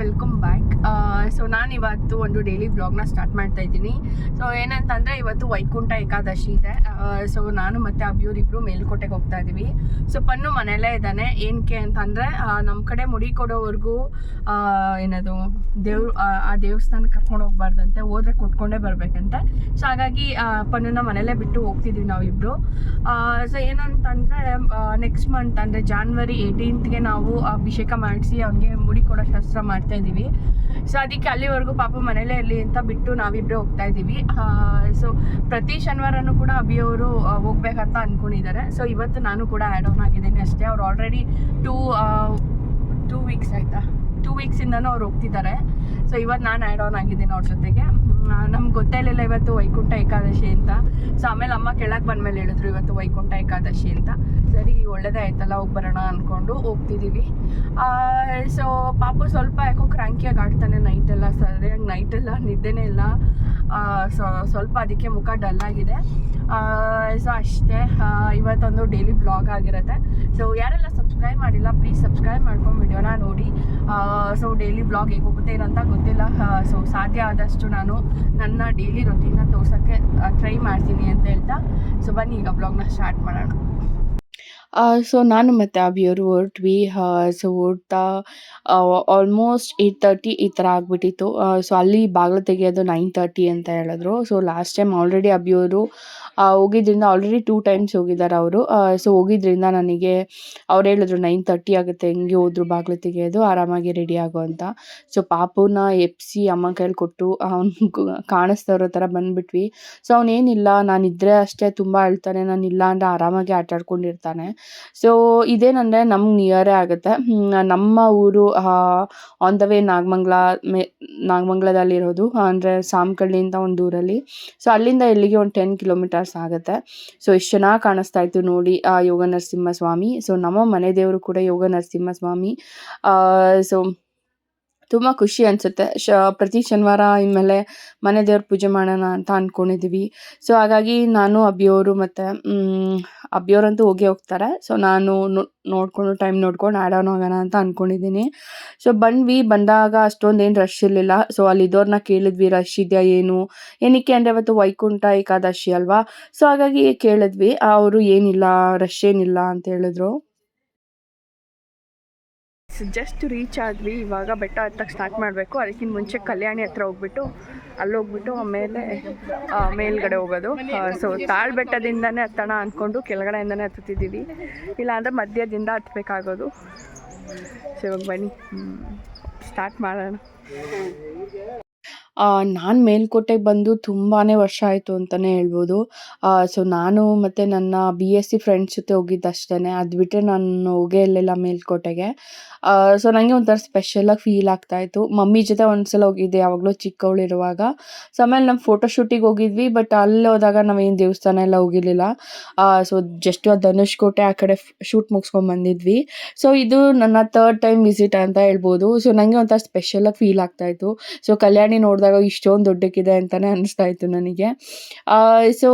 Welcome back so ನಾನು ಇವತ್ತು ಒಂದು ಡೈಲಿ ಬ್ಲಾಗ್ನ ಸ್ಟಾರ್ಟ್ ಮಾಡ್ತಾ ಇದ್ದೀನಿ. ಸೊ ಏನಂತಂದರೆ ಇವತ್ತು ವೈಕುಂಠ ಏಕಾದಶಿ ಇದೆ. ಸೊ ನಾನು ಮತ್ತು ಅಭಿಯವ್ರಿಬ್ರು ಮೇಲ್ಕೋಟೆಗೆ ಹೋಗ್ತಾ ಇದ್ದೀವಿ. ಸೊ ಪನ್ನು ಮನೆಯಲ್ಲೇ ಇದ್ದಾನೆ. ಏನಕ್ಕೆ ಅಂತಂದರೆ ನಮ್ಮ ಕಡೆ ಮುಡಿ ಕೊಡೋವರೆಗೂ ಏನದು, ದೇವ್ರು, ಆ ದೇವಸ್ಥಾನಕ್ಕೆ ಕರ್ಕೊಂಡು ಹೋಗ್ಬಾರ್ದಂತೆ, ಹೋದ್ರೆ ಕೊಟ್ಕೊಂಡೇ ಬರಬೇಕಂತೆ. ಸೊ ಹಾಗಾಗಿ ಪನ್ನುನ ಮನೆಯಲ್ಲೇ ಬಿಟ್ಟು ಹೋಗ್ತಿದ್ದೀವಿ ನಾವಿಬ್ಬರು ಸೊ ಏನಂತಂದರೆ ನೆಕ್ಸ್ಟ್ ಮಂತ್ ಅಂದರೆ ಜಾನ್ವರಿ ಏಯ್ಟೀನ್ತ್ಗೆ ನಾವು ಅಭಿಷೇಕ ಮಾಡಿಸಿ ಅವ್ನಿಗೆ ಮುಡಿ ಕೊಡೋ ಶಾಸ್ತ್ರ ಮಾಡ್ತಾ ಇದ್ದೀವಿ ಸೊ ಅದಕ್ಕೆ ಅಲ್ಲಿವರೆಗೂ ಪಾಪ ಮನೇಲೇ ಇರಲಿ ಅಂತ ಬಿಟ್ಟು ನಾವಿಬ್ಬರೇ ಹೋಗ್ತಾ ಇದ್ದೀವಿ. ಸೊ ಪ್ರತಿ ಶನಿವಾರನೂ ಕೂಡ ಅಭಿಯವರು ಹೋಗ್ಬೇಕಂತ ಅಂದ್ಕೊಂಡಿದ್ದಾರೆ ಸೊ ಇವತ್ತು ನಾನು ಕೂಡ ಆ್ಯಡ್ ಆನ್ ಆಗಿದ್ದೀನಿ ಅಷ್ಟೇ. ಅವ್ರು ಆಲ್ರೆಡಿ ಟೂ ಟೂ ವೀಕ್ಸ್ ಆಯಿತಾ? ಟೂ ವೀಕ್ಸಿಂದನೂ ಅವ್ರು ಹೋಗ್ತಿದ್ದಾರೆ. ಸೊ ಇವತ್ತು ನಾನು ಆ್ಯಡ್ ಆನ್ ಆಗಿದ್ದೀನಿ ಅವ್ರ ಜೊತೆಗೆ. ನಮ್ಗೆ ಗೊತ್ತೇ ಇರಲಿಲ್ಲ ಇವತ್ತು ವೈಕುಂಠ ಏಕಾದಶಿ ಅಂತ. ಸೊ ಆಮೇಲೆ ಅಮ್ಮ ಕೆಳಗೆ ಬಂದ್ಮೇಲೆ ಹೇಳಿದ್ರು ಇವತ್ತು ವೈಕುಂಠ ಏಕಾದಶಿ ಅಂತ. ಸರಿ, ಒಳ್ಳೇದೇ ಆಯ್ತಲ್ಲ, ಹೋಗಿ ಬರೋಣ ಅಂದ್ಕೊಂಡು ಹೋಗ್ತಿದ್ದೀವಿ ಸೊ ಪಾಪು ಸ್ವಲ್ಪ ಯಾಕೋ ಕ್ರಾಂಕಿಯಾಗಿ ಆಡ್ತಾನೆ ನೈಟೆಲ್ಲ ಸರಿಯಾಗಿ ನೈಟೆಲ್ಲ ನಿದ್ದೆನೇ ಇಲ್ಲ. ಸೊ ಸ್ವಲ್ಪ ಅದಕ್ಕೆ ಮುಖ ಡಲ್ ಆಗಿದೆ. ಸೊ ಅಷ್ಟೇ. ಇವತ್ತೊಂದು ಡೈಲಿ ಬ್ಲಾಗ್ ಆಗಿರುತ್ತೆ. ಸೊ ಯಾರೆಲ್ಲ ಸಬ್ಸ್ಕ್ರೈಬ್ ಮಾಡಿಲ್ಲ ಪ್ಲೀಸ್ ಸಬ್ಸ್ಕ್ರೈಬ್ ಮಾಡ್ಕೊಂಡು ವಿಡಿಯೋನ ನೋಡಿ. ಸೊ ಡೈಲಿ ಬ್ಲಾಗ್ ಹೇಗೆ ಹೋಗುತ್ತೆ ಇರೋಂತ ಗೊತ್ತಿಲ್ಲ. ಸೊ ಸಾಧ್ಯ ಆದಷ್ಟು ನಾನು ನನ್ನ ಡೈಲಿ ರೊಟೀನ ತೋರ್ಸೋಕ್ಕೆ ಟ್ರೈ ಮಾಡ್ತೀನಿ ಅಂತ ಹೇಳ್ತಾ. ಸೊ ಬನ್ನಿ, ಈಗ ಬ್ಲಾಗ್ನ ಸ್ಟಾರ್ಟ್ ಮಾಡೋಣ. ಸೊ ನಾನು ಮತ್ತು ಅಭಿಯವರು ಹೊರಟ್ವಿ. ಸೊ ಹೊರ್ತಾ ಆಲ್ಮೋಸ್ಟ್ ಏಯ್ಟ್ ತರ್ಟಿ ಈ ಥರ ಆಗಿಬಿಟ್ಟಿತ್ತು. ಸೊ ಅಲ್ಲಿ ಬಾಗಿಲು ತೆಗೆಯೋದು ನೈನ್ ತರ್ಟಿ ಅಂತ ಹೇಳಿದ್ರು. ಸೊ ಲಾಸ್ಟ್ ಟೈಮ್ ಆಲ್ರೆಡಿ ಅಭಿಯವರು ಹೋಗಿದ್ರಿಂದ ಆಲ್ರೆಡಿ ಟೂ ಟೈಮ್ಸ್ ಹೋಗಿದ್ದಾರೆ ಅವರು. ಸೊ ಹೋಗಿದ್ರಿಂದ ನನಗೆ ಅವ್ರು ಹೇಳಿದ್ರು ನೈನ್ ತರ್ಟಿ ಆಗುತ್ತೆ, ಹೆಂಗೆ ಹೋದ್ರು ಬಾಗಿಲು ತೆಗೆಯೋದು, ಆರಾಮಾಗಿ ರೆಡಿ ಆಗೋ ಅಂತ. ಸೊ ಪಾಪುನ ಎಪ್ಸಿ ಅಮ್ಮ ಕೈಲಿ ಕೊಟ್ಟು ಅವ್ನು ಕಾಣಿಸ್ತಾ ಇರೋ ಥರ ಬಂದುಬಿಟ್ವಿ. ಸೊ ಅವನೇನಿಲ್ಲ ನಾನಿದ್ರೆ ಅಷ್ಟೇ ತುಂಬ ಅಳ್ತಾನೆ, ನಾನು ಇಲ್ಲ ಅಂದರೆ ಆರಾಮಾಗಿ ಆಟ ಆಡ್ಕೊಂಡಿರ್ತಾನೆ. ಸೊ ಇದೇನಂದರೆ ನಮ್ಗೆ ನಿಯರೇ ಆಗುತ್ತೆ. ನಮ್ಮ ಊರು ಆನ್ ದ ವೇ ನಾಗಮಂಗ್ಲ, ಮೇ, ನಾಗಮಂಗ್ಲದಲ್ಲಿರೋದು, ಅಂದರೆ ಸಾಮ್ಕಳ್ಳಿ ಅಂತ ಒಂದು ಊರಲ್ಲಿ. ಸೊ ಅಲ್ಲಿಂದ ಇಲ್ಲಿಗೆ ಒಂದು ಟೆನ್ ಕಿಲೋಮೀಟರ್ಸ್ ಆಗುತ್ತೆ ಸೊ ಎಷ್ಟು ಚೆನ್ನಾಗಿ ಕಾಣಿಸ್ತಾ ಇತ್ತು ನೋಡಿ ಆ ಯೋಗ ನರಸಿಂಹ ಸ್ವಾಮಿ ಸೊ ನಮ್ಮ ಮನೆ ದೇವರು ಕೂಡ ಯೋಗ ನರಸಿಂಹ ಸ್ವಾಮಿ ಸೊ ತುಂಬ ಖುಷಿ ಅನಿಸುತ್ತೆ. ಶ, ಪ್ರತಿ ಶನಿವಾರ ಇನ್ಮೇಲೆ ಮನೆ ದೇವ್ರ ಪೂಜೆ ಮಾಡೋಣ ಅಂತ ಅಂದ್ಕೊಂಡಿದ್ದೀವಿ ಸೊ, ಹಾಗಾಗಿ ನಾನು ಅಬ್ಬಿಯವರು ಮತ್ತು ಅಬ್ಬಿಯವರಂತೂ ಹೋಗೇ ಹೋಗ್ತಾರೆ. ಸೊ, ನಾನು ನೋಡ್ಕೊಂಡು ಟೈಮ್ ನೋಡ್ಕೊಂಡು ಆಡೋಣ ಹೋಗೋಣ ಅಂತ ಅಂದ್ಕೊಂಡಿದ್ದೀನಿ ಸೊ, ಬಂದ್ವಿ. ಬಂದಾಗ ಅಷ್ಟೊಂದು ಏನು ರಶ್ ಇರಲಿಲ್ಲ. ಸೊ ಅಲ್ಲಿ ಇದ್ದವ್ರನ್ನ ಕೇಳಿದ್ವಿ ರಶ್ ಇದೆಯಾ, ಏನು? ಏನಕ್ಕೆ ಅಂದರೆ ಅವತ್ತು ವೈಕುಂಠ ಏಕಾದಶಿ ಅಲ್ವಾ? ಸೊ, ಹಾಗಾಗಿ ಕೇಳಿದ್ವಿ. ಅವರು ಏನಿಲ್ಲ ರಶ್ ಏನಿಲ್ಲ ಅಂತ ಹೇಳಿದ್ರು. ಜಸ್ಟ್ ರೀಚ್ ಆದ್ವಿ ಇವಾಗ ಬೆಟ್ಟ ಹತ್ತಕ್ಕೆ ಸ್ಟಾರ್ಟ್ ಮಾಡಬೇಕು. ಅದಕ್ಕಿಂತ ಮುಂಚೆ ಕಲ್ಯಾಣಿ ಹತ್ರ ಹೋಗ್ಬಿಟ್ಟು ಅಲ್ಲಿ ಹೋಗ್ಬಿಟ್ಟು ಆಮೇಲೆ ಮೇಲ್ಗಡೆ ಹೋಗೋದು. ಸೊ ತಾಳ್ ಬೆಟ್ಟದಿಂದನೇ ಹತ್ತೋಣ ಅಂದ್ಕೊಂಡು ಕೆಳಗಡೆಯಿಂದನೇ ಹತ್ತುತ್ತಿದ್ದೀವಿ. ಇಲ್ಲಾಂದರೆ ಮಧ್ಯದಿಂದ ಹತ್ತಬೇಕಾಗೋದು ಸೊ ಇವಾಗ ಬನ್ನಿ. ಸ್ಟಾರ್ಟ್ ಮಾಡೋಣ. ನಾನು ಮೇಲ್ಕೋಟೆಗೆ ಬಂದು ತುಂಬಾ ವರ್ಷ ಆಯಿತು ಅಂತಲೇ ಹೇಳ್ಬೋದು. ಸೊ ನಾನು ಮತ್ತು ನನ್ನ ಬಿ ಎಸ್ ಸಿ ಫ್ರೆಂಡ್ಸ್ ಜೊತೆ ಹೋಗಿದ್ದು ಅಷ್ಟೇ ಅದು ಬಿಟ್ಟರೆ ನಾನು ಹೋಗೇ ಇರಲಿಲ್ಲ ಮೇಲ್ಕೋಟೆಗೆ. ಸೊ ನನಗೆ ಒಂಥರ ಸ್ಪೆಷಲಾಗಿ ಫೀಲ್ ಆಗ್ತಾಯಿತ್ತು ಮಮ್ಮಿ ಜೊತೆ ಒಂದ್ಸಲ ಹೋಗಿದ್ದೆ, ಯಾವಾಗಲೂ ಚಿಕ್ಕವಳಿರುವಾಗ ಸೊ ಆಮೇಲೆ ನಮ್ಮ ಫೋಟೋ ಶೂಟಿಗೆ ಹೋಗಿದ್ವಿ ಬಟ್ ಅಲ್ಲಿ ಹೋದಾಗ ನಾವೇನು ದೇವಸ್ಥಾನ ಎಲ್ಲ ಹೋಗಿರಲಿಲ್ಲ. ಸೊ ಜಸ್ಟ್ ಧನುಷ್ಕೋಟೆ ಆ ಕಡೆ ಶೂಟ್ ಮುಗಿಸ್ಕೊಂಡು ಬಂದಿದ್ವಿ. ಸೊ ಇದು ನನ್ನ ಥರ್ಡ್ ಟೈಮ್ ವಿಸಿಟ್ ಅಂತ ಹೇಳ್ಬೋದು. ಸೊ ನನಗೆ ಒಂಥರ ಸ್ಪೆಷಲಾಗಿ ಫೀಲ್ ಆಗ್ತಾಯಿತ್ತು ಸೊ ಕಲ್ಯಾಣಿ ನೋಡಿದಾಗ ಇಷ್ಟೊಂದು ದೊಡ್ಡಕ್ಕಿದೆ ಅಂತಲೇ ಅನ್ನಿಸ್ತಾ ಇತ್ತು ನನಗೆ. ಸೊ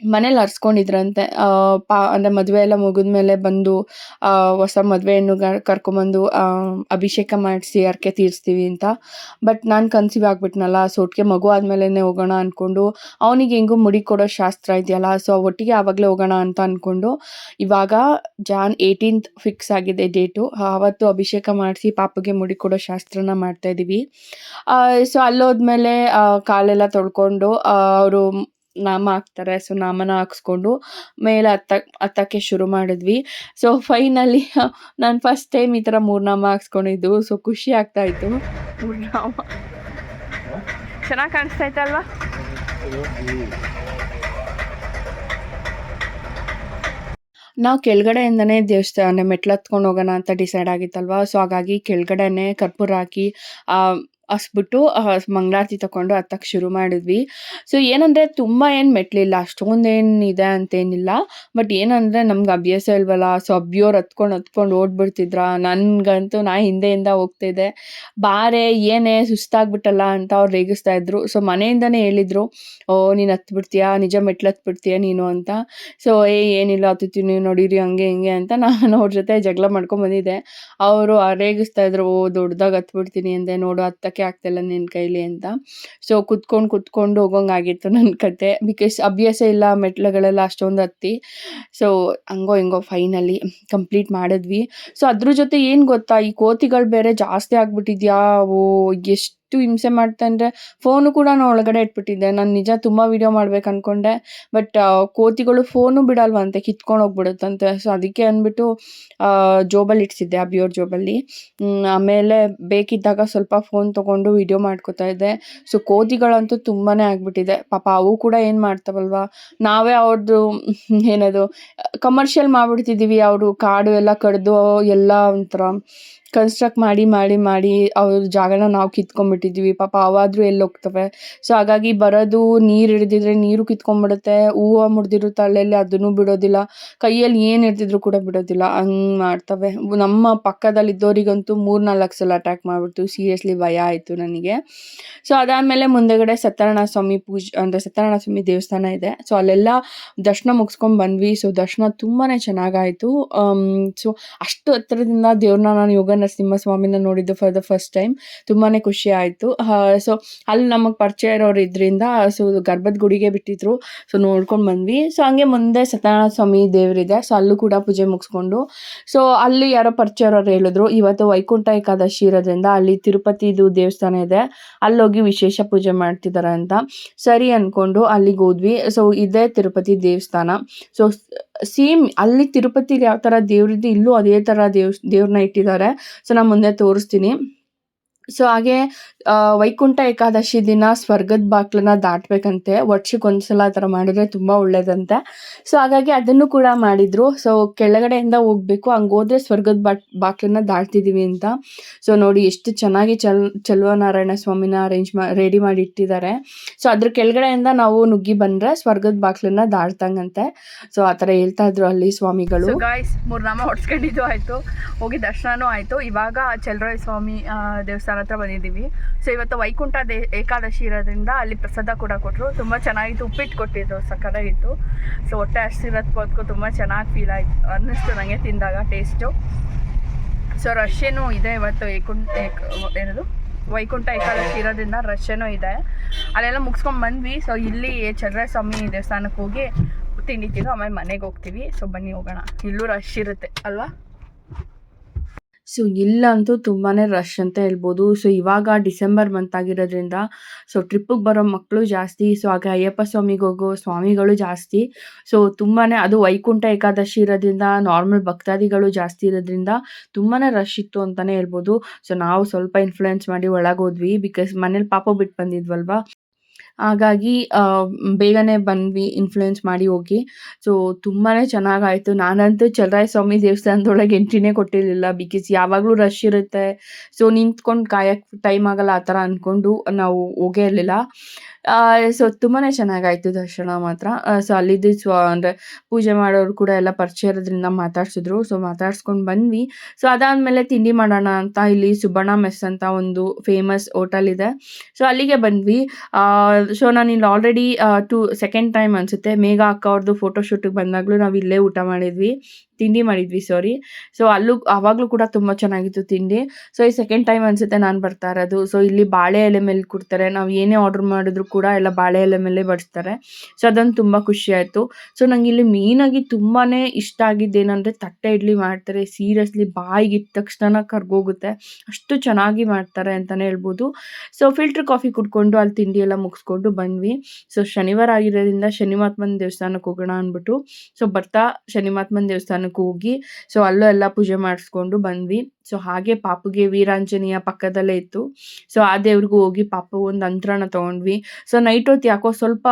ಮನೇಲಿ ಹರ್ಸ್ಕೊಂಡಿದ್ರಂತೆ. ಆ, ಪಾ ಅಂದರೆ ಮದುವೆ ಎಲ್ಲ ಮುಗಿದ್ಮೇಲೆ ಬಂದು ಆ, ಹೊಸ ಮದುವೆ ಹೆಣ್ಣು ಕರ್ಕೊಂಬಂದು ಅಭಿಷೇಕ ಮಾಡಿಸಿ ಹರಕೆ ತೀರಿಸ್ತೀವಿ ಅಂತ. ಬಟ್ ನಾನು ಕನ್ಸಿವ್ ಆಗ್ಬಿಟ್ನಲ್ಲ ಸೊ ಒಟ್ಟಿಗೆ ಮಗು ಆದಮೇಲೆ ಹೋಗೋಣ ಅಂದ್ಕೊಂಡು ಅವನಿಗೆ ಹೆಂಗೂ ಮುಡಿ ಕೊಡೋ ಶಾಸ್ತ್ರ ಇದೆಯಲ್ಲ ಸೊ ಒಟ್ಟಿಗೆ ಆವಾಗಲೇ ಹೋಗೋಣ ಅಂತ ಅಂದ್ಕೊಂಡು ಇವಾಗ ಜಾನ್ ಏಯ್ಟೀನ್ತ್ ಫಿಕ್ಸ್ ಆಗಿದೆ ಡೇಟು. ಆವತ್ತು ಅಭಿಷೇಕ ಮಾಡಿಸಿ ಪಾಪಗೆ ಮುಡಿ ಕೊಡೋ ಶಾಸ್ತ್ರನ ಮಾಡ್ತಾಯಿದ್ದೀವಿ ಸೊ ಅಲ್ಲೋದ್ಮೇಲೆ ಕಾಲೆಲ್ಲ ತೊಳ್ಕೊಂಡು ಅವರು ನಾಮ ಹಾಕ್ತಾರೆ ಸೊ ನಾಮನ ಹಾಕ್ಸ್ಕೊಂಡು ಮೇಲೆ ಹತ್ತ ಹತ್ತಕ್ಕೆ ಶುರು ಮಾಡಿದ್ವಿ. ಸೊ ಫೈನಲಿ ನಾನು ಫಸ್ಟ್ ಟೈಮ್ ಈ ಥರ ಮೂರ್ನಾಮ ಹಾಕ್ಸ್ಕೊಂಡಿದ್ದು ಸೊ ಖುಷಿ ಆಗ್ತಾ ಇತ್ತು. ಮೂರ್ನಾಮ ಚೆನ್ನಾಗಿ ಕಾಣಿಸ್ತಾ ಇತ್ತಲ್ವಾ ನಾವು ಕೆಳಗಡೆಯಿಂದನೇ ದೇವಸ್ಥಾನ ಮೆಟ್ಲು ಹತ್ಕೊಂಡು ಹೋಗೋಣ ಅಂತ ಡಿಸೈಡ್ ಆಗಿತ್ತಲ್ವ? ಸೊ ಹಾಗಾಗಿ ಕೆಳಗಡೆನೇ ಕರ್ಪೂರ ಹಾಕಿ ಹಸ್ಬಿಟ್ಟು ಮಂಗಳಾರತಿ ತಗೊಂಡು ಹತ್ತಕ್ಕೆ ಶುರು ಮಾಡಿದ್ವಿ. ಸೊ ಏನಂದರೆ ತುಂಬ ಏನು ಮೆಟ್ಲಿಲ್ಲ, ಅಷ್ಟೊಂದೇನು ಇದೆ ಅಂತೇನಿಲ್ಲ. ಬಟ್ ಏನಂದರೆ ನಮ್ಗೆ ಅಭ್ಯಾಸ ಇಲ್ವಲ್ಲ ಸೊ ಅಬ್ಬಿಯವ್ರು ಹತ್ಕೊಂಡು ಹತ್ಕೊಂಡು ಓಡ್ಬಿಡ್ತಿದ್ರ. ನನಗಂತೂ ನಾ ಹಿಂದೆಯಿಂದ ಹೋಗ್ತಿದ್ದೆ ಬಾರೆ ಏನೇ ಸುಸ್ತಾಗ್ಬಿಟ್ಟಲ್ಲ ಅಂತ ಅವ್ರು ರೇಗಿಸ್ತಾ ಇದ್ರು. ಸೊ ಮನೆಯಿಂದನೇ ಹೇಳಿದ್ರು, ಓ, ನೀನು ಹತ್ಬಿಡ್ತೀಯಾ? ನಿಜ ಮೆಟ್ಲು ಹತ್ಬಿಡ್ತೀಯ ನೀನು ಅಂತ? ಸೊ ಏ, ಏನಿಲ್ಲ ಹತ್ತುತ್ತೀನಿ ನೋಡಿರಿ ಹಂಗೆ, ಹಿಂಗೆ ಅಂತ ನಾನು ಅವ್ರ ಜೊತೆ ಜಗಳ ಮಾಡ್ಕೊಂಡು ಬಂದಿದ್ದೆ. ಅವರು ರೇಗಿಸ್ತಾ ಇದ್ರು, ಓ ದೊಡ್ಡದಾಗ ಹತ್ಬಿಡ್ತೀನಿ ಅಂದೆ, ನೋಡು, ಹತ್ತಕ್ಕೆ ಆಗ್ತಿಲ್ಲ ನಿನ್ನ ಕೈಲಿ ಅಂತ. ಸೊ ಕುತ್ಕೊಂಡು ಕುತ್ಕೊಂಡು ಹೋಗೋಂಗಾಗಿತ್ತು ನನ್ನ ಕತೆ. ಬಿಕಾಸ್ ಅಭ್ಯಾಸ ಇಲ್ಲ, ಮೆಟ್ಲುಗಳೆಲ್ಲ ಅಷ್ಟೊಂದು ಹತ್ತಿ. ಸೊ ಹಂಗೋ ಹಿಂಗೋ ಫೈನಲಿ ಕಂಪ್ಲೀಟ್ ಮಾಡಿದ್ವಿ. ಸೊ ಅದ್ರ ಜೊತೆ ಏನು ಗೊತ್ತಾ? ಈ ಕೋತಿಗಳು ಬೇರೆ ಜಾಸ್ತಿ ಆಗ್ಬಿಟ್ಟಿದ್ಯಾ? ಓ, ಎಷ್ಟು ಹಿಂಸೆ ಮಾಡ್ತಾ ಅಂದರೆ ಫೋನು ಕೂಡ ನಾನು ಒಳಗಡೆ ಇಟ್ಬಿಟ್ಟಿದ್ದೆ. ನಾನು ನಿಜ ತುಂಬ ವೀಡಿಯೋ ಮಾಡ್ಬೇಕು ಅಂದ್ಕೊಂಡೆ ಬಟ್ ಕೋತಿಗಳು ಫೋನು ಬಿಡಲ್ವಂತೆ ಕಿತ್ಕೊಂಡು ಹೋಗ್ಬಿಡುತ್ತಂತೆ. ಸೊ ಅದಕ್ಕೆ ಅಂದ್ಬಿಟ್ಟು ಜೋಬಲ್ಲಿ ಇಡ್ಸಿದ್ದೆ ಬಿಯೋರ್ ಜೋಬಲ್ಲಿ. ಆಮೇಲೆ ಬೇಕಿದ್ದಾಗ ಸ್ವಲ್ಪ ಫೋನ್ ತೊಗೊಂಡು ವಿಡಿಯೋ ಮಾಡ್ಕೊತಾ ಇದ್ದೆ. ಸೊ ಕೋತಿಗಳಂತೂ ತುಂಬಾ ಆಗಿಬಿಟ್ಟಿದೆ. ಪಾಪ ಅವು ಕೂಡ ಏನು ಮಾಡ್ತಾವಲ್ವಾ? ನಾವೇ ಅವ್ರದ್ದು ಏನದು ಕಮರ್ಷಿಯಲ್ ಮಾಡ್ಬಿಡ್ತಿದ್ದೀವಿ ಅವರು ಕಾಡು ಎಲ್ಲ ಕಡಿದು, ಎಲ್ಲ ಒಂಥರ ಕನ್ಸ್ಟ್ರಕ್ಟ್ ಮಾಡಿ ಮಾಡಿ ಮಾಡಿ ಅವ್ರ ಜಾಗನ ನಾವು ಕಿತ್ಕೊಂಡ್ಬಿಟ್ಟಿದ್ದೀವಿ ಪಾಪ ಅವಾದರೂ ಎಲ್ಲಿ ಹೋಗ್ತವೆ? ಸೊ ಹಾಗಾಗಿ ಬರೋದು ನೀರು ಹಿಡ್ದಿದ್ರೆ ನೀರು ಕಿತ್ಕೊಂಡ್ಬಿಡುತ್ತೆ. ಹೂವು ಮುಡ್ದಿರೋ ಅಲ್ಲಲ್ಲಿ ಅದನ್ನು ಬಿಡೋದಿಲ್ಲ. ಕೈಯಲ್ಲಿ ಏನು ಹಿಡ್ದಿದ್ರು ಕೂಡ ಬಿಡೋದಿಲ್ಲ. ಹಂಗ್ ಮಾಡ್ತವೆ. ನಮ್ಮ ಪಕ್ಕದಲ್ಲಿದ್ದವರಿಗಂತೂ ಮೂರು ನಾಲ್ಕು ಸಲ ಅಟ್ಯಾಕ್ ಮಾಡಿಬಿಡ್ತು. ಸೀರಿಯಸ್ಲಿ ಭಯ ಆಯಿತು ನನಗೆ. ಸೊ ಅದಾದಮೇಲೆ ಮುಂದೆಗಡೆ ಸತ್ಯನಾರಾಯಣ ಸ್ವಾಮಿ ಪೂಜೆ, ಅಂದರೆ ಸತ್ಯನಾರಾಯಣ ಸ್ವಾಮಿ ದೇವಸ್ಥಾನ ಇದೆ. ಸೊ ಅಲ್ಲೆಲ್ಲ ದರ್ಶನ ಮುಗಿಸ್ಕೊಂಡು ಬಂದ್ವಿ. ಸೊ ದರ್ಶನ ತುಂಬಾ ಚೆನ್ನಾಗಾಯಿತು. ಸೊ ಅಷ್ಟು ಹತ್ತಿರದಿಂದ ದೇವ್ರನ್ನ ನಾನು ಯೋಗ ನರಸಿಂಹ ಸ್ವಾಮಿನ ನೋಡಿದ್ದು ಫಾರ್ ದ ಫಸ್ಟ್ ಟೈಮ್ ತುಂಬಾನೇ ಖುಷಿ ಆಯಿತು. ಸೊ ಅಲ್ಲಿ ನಮಗೆ ಪರಿಚಯ ಇರೋರು ಇದ್ರಿಂದ ಸೊ ಗರ್ಭದ ಗುಡಿಗೆ ಬಿಟ್ಟಿದ್ರು. ಸೊ ನೋಡ್ಕೊಂಡು ಬಂದ್ವಿ. ಸೊ ಹಂಗೆ ಮುಂದೆ ಸತ್ಯನಾರಾಯಣ ಸ್ವಾಮಿ ದೇವರಿದೆ. ಸೊ ಅಲ್ಲೂ ಕೂಡ ಪೂಜೆ ಮುಗಿಸ್ಕೊಂಡು. ಸೊ ಅಲ್ಲಿ ಯಾರೋ ಪರಿಚಯ ಇರೋರು ಹೇಳಿದ್ರು. ಇವತ್ತು ವೈಕುಂಠ ಏಕಾದಶಿ ಇರೋದ್ರಿಂದ ಅಲ್ಲಿ ತಿರುಪತಿದು ದೇವಸ್ಥಾನ ಇದೆ. ಅಲ್ಲೋಗಿ ವಿಶೇಷ ಪೂಜೆ ಮಾಡ್ತಿದ್ದಾರೆ ಅಂತ. ಸರಿ ಅಂದ್ಕೊಂಡು ಅಲ್ಲಿಗೆ ಹೋದ್ವಿ. ಸೊ ಇದೇ ತಿರುಪತಿ ದೇವಸ್ಥಾನ. ಸೊ ಸೇಮ್ ಅಲ್ಲಿ ತಿರುಪತಿಲಿ ಯಾವ ಥರ ದೇವ್ರದ್ದು ಇಲ್ಲೂ ಅದೇ ಥರ ದೇವ್ ದೇವ್ರನ್ನ ಇಟ್ಟಿದ್ದಾರೆ. ಸೊ, ನಾನು ಮುಂದೆ ತೋರಿಸ್ತೀನಿ. ಸೊ, ಹಾಗೆ ವೈಕುಂಠ ಏಕಾದಶಿ ದಿನ ಸ್ವರ್ಗದ ಬಾಕ್ಲನ್ನ ದಾಟಬೇಕಂತೆ. ವರ್ಷಕ್ಕೆ ಒಂದ್ಸಲ ಆ ಥರ ಮಾಡಿದ್ರೆ ತುಂಬ ಒಳ್ಳೇದಂತೆ. ಸೊ ಹಾಗಾಗಿ ಅದನ್ನು ಕೂಡ ಮಾಡಿದ್ರು. ಸೊ ಕೆಳಗಡೆಯಿಂದ ಹೋಗ್ಬೇಕು. ಹಂಗೆ ಸ್ವರ್ಗದ ಬಾಟ್ ಬಾಗ್ಲನ್ನ ದಾಟ್ತಿದ್ದೀವಿ ಅಂತ. ಸೊ ನೋಡಿ ಎಷ್ಟು ಚೆನ್ನಾಗಿ ಚಲ್, ಚಲುವನಾರಾಯಣ ಸ್ವಾಮಿನ ಅರೇಂಜ್ ಮಾ ರೆಡಿ ಮಾಡಿ ಇಟ್ಟಿದ್ದಾರೆ. ಸೊ ಅದ್ರ ಕೆಳಗಡೆಯಿಂದ ನಾವು ನುಗ್ಗಿ ಬಂದರೆ ಸ್ವರ್ಗದ ಬಾಕ್ಲನ್ನ ದಾಟ್ತಂಗಂತೆ ಸೊ ಆ ಥರ ಹೇಳ್ತಾ ಇದ್ರು ಅಲ್ಲಿ ಸ್ವಾಮಿಗಳು. ಗಾಯ್ಸ್ ಮೂರ್ನಾಮ ಹೊಡ್ಸ್ಕೊಂಡಿದ್ದು ಆಯಿತು. ಹೋಗಿ ದರ್ಶನನೂ ಆಯಿತು. ಇವಾಗ ಚಲರಾಯ ಸ್ವಾಮಿ ದೇವಸ್ಥಾನ ಹತ್ರ ಬಂದಿದ್ದೀವಿ. ಸೊ ಇವತ್ತು ವೈಕುಂಠ ದೇ ಏಕಾದಶಿ ಇರೋದ್ರಿಂದ ಅಲ್ಲಿ ಪ್ರಸಾದ ಕೂಡ ಕೊಟ್ಟರು ತುಂಬ ಚೆನ್ನಾಗಿತ್ತು. ಉಪ್ಪಿಟ್ಟು ಕೊಟ್ಟಿದ್ರು, ಸಕ್ಕತ್ತಾಗಿತ್ತು. ಸೊ ಹೊಟ್ಟೆ ಹಸಿರತ್ಕೋದ್ಕೂ ತುಂಬ ಚೆನ್ನಾಗಿ ಫೀಲ್ ಆಯ್ತು. ಅನ್ನಿಸ್ತು ನನಗೆ ತಿಂದಾಗ ಟೇಸ್ಟು ಸೊ ರಷ್ಯನೂ ಇದೆ ಇವತ್ತು ಏಕುಂಠ ಏಕ, ಏನದು? ವೈಕುಂಠ ಏಕಾದಶಿ ಇರೋದ್ರಿಂದ ರಷ್ಯನೂ ಇದೆ. ಅಲ್ಲೆಲ್ಲ ಮುಗಿಸ್ಕೊಂಡು ಬಂದ್ವಿ. ಸೊ ಇಲ್ಲಿ ಚಂದ್ರ ಸ್ವಾಮಿ ದೇವಸ್ಥಾನಕ್ಕೆ ಹೋಗಿ ತಿಂಡಿ ತಿಂದು ಆಮೇಲೆ ಮನೆಗೆ ಹೋಗ್ತೀವಿ. ಸೊ ಬನ್ನಿ ಹೋಗೋಣ. ಇಲ್ಲೂ ರಶ್ ಇರುತ್ತೆ, ಅಲ್ವಾ? ಸೊ ಇಲ್ಲಂತೂ ತುಂಬಾ ರಶ್ ಅಂತ ಹೇಳ್ಬೋದು. ಸೊ ಇವಾಗ ಡಿಸೆಂಬರ್ ಮಂತ್ ಆಗಿರೋದ್ರಿಂದ ಸೊ ಟ್ರಿಪ್ಪಿಗೆ ಬರೋ ಮಕ್ಕಳು ಜಾಸ್ತಿ ಸೊ ಹಾಗೆ ಅಯ್ಯಪ್ಪ ಸ್ವಾಮಿಗೆ ಹೋಗೋ ಸ್ವಾಮಿಗಳು ಜಾಸ್ತಿ. ಸೊ ತುಂಬಾ ಅದು ವೈಕುಂಠ ಏಕಾದಶಿ ಇರೋದ್ರಿಂದ ನಾರ್ಮಲ್ ಭಕ್ತಾದಿಗಳು ಜಾಸ್ತಿ ಇರೋದ್ರಿಂದ ತುಂಬಾ ರಶ್ ಇತ್ತು ಅಂತಲೇ ಹೇಳ್ಬೋದು. ಸೊ ನಾವು ಸ್ವಲ್ಪ ಇನ್ಫ್ಲುಯೆನ್ಸ್ ಮಾಡಿ ಒಳಗೆ ಹೋದ್ವಿ ಬಿಕಾಸ್ ಮನೇಲಿ ಪಾಪ ಬಿಟ್ಟು ಬಂದಿದ್ವಲ್ವಾ? ಹಾಗಾಗಿ ಬೇಗನೆ ಬಂದ್ವಿ ಇನ್ಫ್ಲುಯೆನ್ಸ್ ಮಾಡಿ ಹೋಗಿ. ಸೊ ತುಂಬಾ ಚೆನ್ನಾಗಾಯಿತು. ನಾನಂತೂ ಚಲರಾಯ ಸ್ವಾಮಿ ದೇವಸ್ಥಾನದೊಳಗೆ ಎಂಟ್ರಿನೇ ಕೊಟ್ಟಿರಲಿಲ್ಲ. ಬಿಕಾಸ್ ಯಾವಾಗಲೂ ರಶ್ ಇರುತ್ತೆ. ಸೊ ನಿಂತ್ಕೊಂಡು ಕಾಯಕ್ಕೆ ಟೈಮ್ ಆಗಲ್ಲ, ಆ ಥರ ಅಂದ್ಕೊಂಡು ನಾವು ಹೋಗೇ ಇರಲಿಲ್ಲ. ಸೊ ತುಂಬಾ ಚೆನ್ನಾಗಾಯಿತು ದರ್ಶನ ಮಾತ್ರ. ಸೊ ಅಲ್ಲಿದ್ದು ಸ್ವ ಅಂದರೆ ಪೂಜೆ ಮಾಡೋರು ಕೂಡ ಎಲ್ಲ ಪರಿಚಯ ಇರೋದ್ರಿಂದ ಮಾತಾಡ್ಸಿದ್ರು. ಸೊ ಮಾತಾಡ್ಸ್ಕೊಂಡು ಬಂದ್ವಿ. ಸೊ ಅದಾದಮೇಲೆ ತಿಂಡಿ ಮಾಡೋಣ ಅಂತ ಇಲ್ಲಿ ಸುಬ್ಬಣ್ಣ ಮೆಸ್ ಅಂತ ಒಂದು ಫೇಮಸ್ ಹೋಟೆಲ್ ಇದೆ. ಸೊ ಅಲ್ಲಿಗೆ ಬಂದ್ವಿ. ಸೊ ನಾನು ಇಲ್ಲಿ ಆಲ್ರೆಡಿ ಟು ಸೆಕೆಂಡ್ ಟೈಮ್ ಅನಿಸುತ್ತೆ. ಮೇಘ ಅಕ್ಕ ಅವ್ರದ್ದು ಫೋಟೋ ಶೂಟಿಗೆ ಬಂದಾಗಲೂ ನಾವು ಇಲ್ಲೇ ಊಟ ಮಾಡಿದ್ವಿ. ತಿಂಡಿ ಮಾಡಿದ್ವಿ ಸಾರಿ ಸೊ ಅಲ್ಲೂ ಆವಾಗಲೂ ಕೂಡ ತುಂಬ ಚೆನ್ನಾಗಿತ್ತು ತಿಂಡಿ. ಸೊ ಈ ಸೆಕೆಂಡ್ ಟೈಮ್ ಅನಿಸುತ್ತೆ ನಾನು ಬರ್ತಾ ಇರೋದು. ಸೊ ಇಲ್ಲಿ ಬಾಳೆ ಎಲೆ ಮೇಲೆ ಕೊಡ್ತಾರೆ. ನಾವು ಏನೇ ಆರ್ಡರ್ ಮಾಡಿದ್ರು ಕೂಡ ಎಲ್ಲ ಬಾಳೆ ಎಲೆ ಮೇಲೆ ಬಡಿಸ್ತಾರೆ. ಸೊ ಅದೊಂದು ತುಂಬ ಖುಷಿ ಆಯಿತು. ಸೊ ನಂಗೆ ಇಲ್ಲಿ ಮೇಯ್ನಾಗಿ ತುಂಬಾ ಇಷ್ಟ ಆಗಿದ್ದೇನೆಂದರೆ ತಟ್ಟೆ ಇಡ್ಲಿ ಮಾಡ್ತಾರೆ ಸೀರಿಯಸ್ಲಿ ಬಾಯಿಗೆ ಇದ್ದ ತಕ್ಷಣ ಕರ್ಗೋಗುತ್ತೆ. ಅಷ್ಟು ಚೆನ್ನಾಗಿ ಮಾಡ್ತಾರೆ ಅಂತಲೇ ಹೇಳ್ಬೋದು. ಸೊ ಫಿಲ್ಟರ್ ಕಾಫಿ ಕುಡ್ಕೊಂಡು ಅಲ್ಲಿ ತಿಂಡಿ ಎಲ್ಲ ಮುಗಿಸ್ಕೊಂಡು ಬಂದ್ವಿ. ಸೊ ಶನಿವಾರ ಆಗಿರೋದ್ರಿಂದ ಶನಿಮಾತ್ಮನ ದೇವಸ್ಥಾನಕ್ಕೆ ಹೋಗೋಣ ಅಂದ್ಬಿಟ್ಟು. ಸೊ ಬರ್ತಾ ಶನಿಮಾತ್ಮನ ದೇವಸ್ಥಾನಕ್ಕೆ ಹೋಗಿ ಸೊ ಅಲ್ಲೂ ಎಲ್ಲ ಪೂಜೆ ಮಾಡಿಸ್ಕೊಂಡು ಬಂದ್ವಿ. ಸೊ ಹಾಗೆ ಪಾಪುಗೆ ವೀರಾಂಜನೇಯ ಪಕ್ಕದಲ್ಲೇ ಇತ್ತು. ಸೊ ಆ ದೇವ್ರಿಗೂ ಹೋಗಿ ಪಾಪು ಒಂದು ಅಂತ್ರನ ತೊಗೊಂಡ್ವಿ. ಸೊ ನೈಟ್ ಹೊತ್ತು ಯಾಕೋ ಸ್ವಲ್ಪ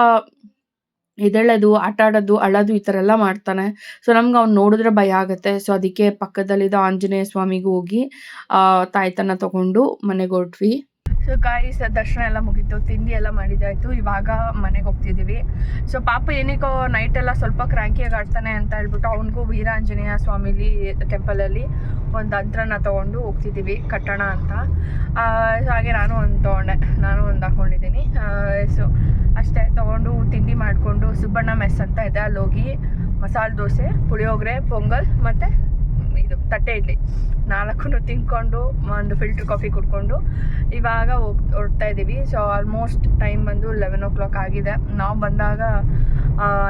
ಎದಳೋದು ಆಟ ಆಡೋದು ಅಳೋದು ಈ ಥರ ಎಲ್ಲ ಮಾಡ್ತಾನೆ. ಸೊ ನಮ್ಗೆ ಅವ್ನು ನೋಡಿದ್ರೆ ಭಯ ಆಗುತ್ತೆ. ಸೊ ಅದಕ್ಕೆ ಪಕ್ಕದಲ್ಲಿದ್ದ ಆಂಜನೇಯ ಸ್ವಾಮಿಗೆ ಹೋಗಿ ತಾಯ್ತನ ತಗೊಂಡು ಮನೆಗೆ ಹೊರಟ್ವಿ. ಸೊ ಗಾಯ್ಸ್ ದರ್ಶನ ಎಲ್ಲ ಮುಗೀತು. ತಿಂಡಿ ಎಲ್ಲ ಮಾಡಿದ್ದಾಯಿತು ಇವಾಗ ಮನೆಗೆ ಹೋಗ್ತಿದ್ದೀವಿ ಸೊ ಪಾಪ ಏನಕ್ಕೋ ನೈಟ್ ಎಲ್ಲ ಸ್ವಲ್ಪ ಕ್ರ್ಯಾಂಕಿಯಾಗಿ ಆಡ್ತಾನೆ ಅಂತ ಹೇಳ್ಬಿಟ್ಟು ಅವನಿಗೂ ವೀರಾಂಜನೇಯ ಸ್ವಾಮಿಲಿ ಟೆಂಪಲಲ್ಲಿ ಒಂದು ಅಂತ್ರನ ತೊಗೊಂಡು ಹೋಗ್ತಿದ್ದೀವಿ ಕಟ್ಟಣ ಅಂತ. ಸೊ ಹಾಗೆ ನಾನು ಒಂದು ತೊಗೊಂಡೆ. ನಾನು ಒಂದು ಹಾಕ್ಕೊಂಡಿದ್ದೀನಿ ಸೊ ಅಷ್ಟೇ ತೊಗೊಂಡು ತಿಂಡಿ ಮಾಡಿಕೊಂಡು ಸುಬ್ಬಣ್ಣ ಮೆಸ್ ಅಂತ ಇದೆ. ಅಲ್ಲಿ ಹೋಗಿ ಮಸಾಲೆ ದೋಸೆ, ಪುಳಿಯೋಗರೆ, ಪೊಂಗಲ್ ಮತ್ತು ಇದು ತಟ್ಟೆ ಇಡ್ಲಿ. ನಾಲ್ಕು ತಿನ್ಕೊಂಡು, ಒಂದು ಫಿಲ್ಟರ್ ಕಾಫಿ ಕುಡ್ಕೊಂಡು, ಇವಾಗ ಹೋಗ್, ಹೊರಡ್ತಾ ಇದ್ದೀವಿ ಸೊ ಆಲ್ಮೋಸ್ಟ್ ಟೈಮ್ ಬಂದು ಲೆವೆನ್ ಓ ಕ್ಲಾಕ್ ಆಗಿದೆ. ನಾವು ಬಂದಾಗ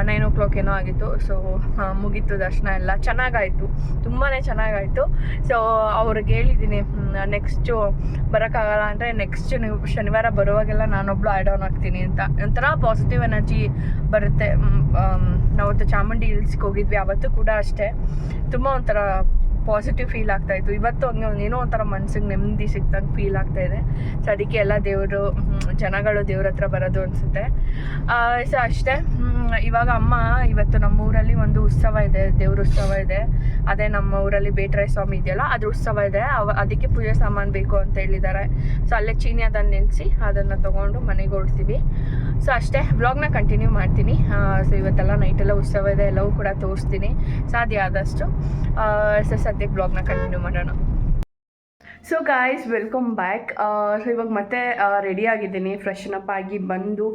ನೈನ್ ಓ ಕ್ಲಾಕ್ ಏನೋ ಆಗಿತ್ತು. ಸೊ ಮುಗೀತು ದರ್ಶನ ಎಲ್ಲ. ಚೆನ್ನಾಗಾಯಿತು. ತುಂಬಾ ಚೆನ್ನಾಗಾಯಿತು. ಸೊ ಅವ್ರಿಗೆ ಹೇಳಿದ್ದೀನಿ ನೆಕ್ಸ್ಟು ಬರೋಕ್ಕಾಗಲ್ಲ ಅಂದರೆ ನೆಕ್ಸ್ಟ್ ನೀವು ಶನಿವಾರ ಬರುವಾಗೆಲ್ಲ ನಾನೊಬ್ಳು ಆ್ಯಡ್ ಆನ್ ಆಗ್ತೀನಿ ಅಂತ. ಒಂಥರ ಪಾಸಿಟಿವ್ ಎನರ್ಜಿ ಬರುತ್ತೆ. ನಾವತ್ತು ಚಾಮುಂಡಿ ಹಿಲ್ಸ್ಗೆ ಹೋಗಿದ್ವಿ. ಅವತ್ತು ಕೂಡ ಅಷ್ಟೇ. ತುಂಬ ಒಂಥರ ಪಾಸಿಟಿವ್ ಫೀಲ್ ಆಗ್ತಾ ಇತ್ತು. ಇವತ್ತು ಹಂಗೆ ಒಂದು ಏನೋ ಒಂಥರ ಮನ್ಸಿಗೆ ನೆಮ್ಮದಿ ಸಿಕ್ತಂಗೆ ಫೀಲ್ ಆಗ್ತಾ ಇದೆ. ಸೊ ಅದಕ್ಕೆ ಎಲ್ಲ ದೇವರು ಜನಗಳು ದೇವ್ರ ಹತ್ರ ಬರೋದು ಅನಿಸುತ್ತೆ. ಸೊ ಅಷ್ಟೇ. ಇವಾಗ ಅಮ್ಮ, ಇವತ್ತು ನಮ್ಮ ಊರಲ್ಲಿ ಒಂದು ಉತ್ಸವ ಇದೆ, ದೇವ್ರ ಉತ್ಸವ ಇದೆ. ಅದೇ ನಮ್ಮ ಊರಲ್ಲಿ ಬೇಟ್ರಾಯ ಸ್ವಾಮಿ ಇದೆಯಲ್ಲ, ಅದ್ರ ಉತ್ಸವ ಇದೆ. ಅವ ಅದಕ್ಕೆ ಪೂಜೆ ಸಾಮಾನು ಬೇಕು ಅಂತ ಹೇಳಿದ್ದಾರೆ. ಸೊ ಅಲ್ಲೇ ಚೀನಿಯಾದಲ್ಲಿ ನೆನೆಸಿ ಅದನ್ನು ತೊಗೊಂಡು ಮನೆಗೆ ಹೊಡ್ತೀವಿ ಸೊ ಅಷ್ಟೇ ಬ್ಲಾಗ್ನ ಕಂಟಿನ್ಯೂ ಮಾಡ್ತೀನಿ. ಸೊ ಇವತ್ತೆಲ್ಲ ನೈಟೆಲ್ಲ ಉತ್ಸವ ಇದೆ ಎಲ್ಲವೂ ಕೂಡ ತೋರಿಸ್ತೀನಿ. ಸಾಧ್ಯ ಆದಷ್ಟು ಸೊ ಸದ್ಯಕ್ಕೆ ಬ್ಲಾಗ್ನ ಕಂಟಿನ್ಯೂ ಮಾಡೋಣ. So guys welcome back so ಇವಾಗ ಮತ್ತೆ ರೆಡಿ ಆಗಿದ್ದೀನಿ. ಫ್ರೆಶನ್ ಅಪ್ ಆಗಿ ಬಂದು